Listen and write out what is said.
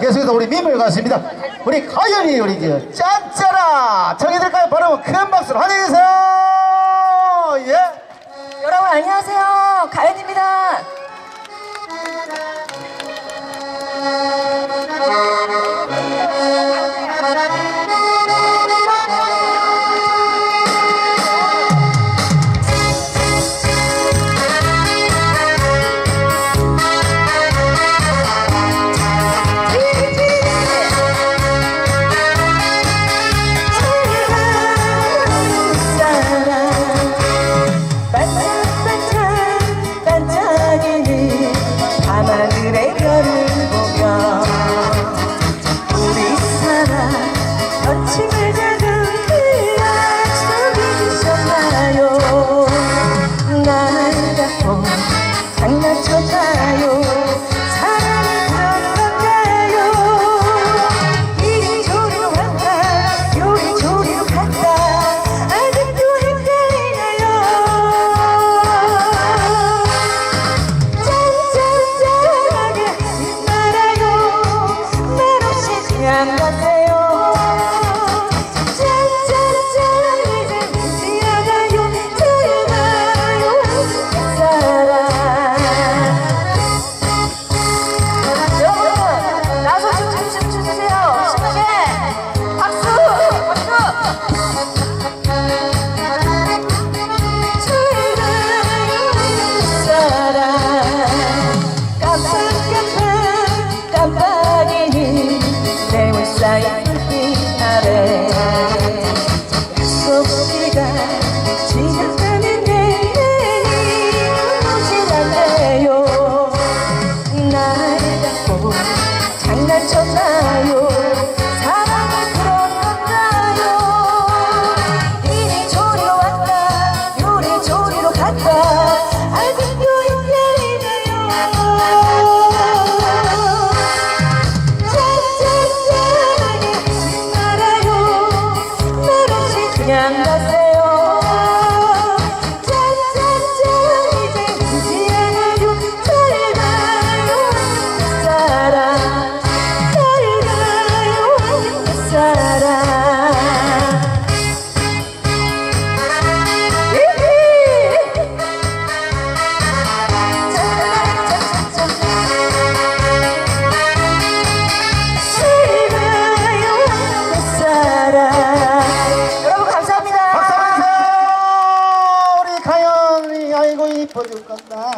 계속해서 우리 민물 갔습니다. 우리 가연이 우리 그 짠짜라 정해드릴까요? 바로 금방 bailar. and the 보는 건가?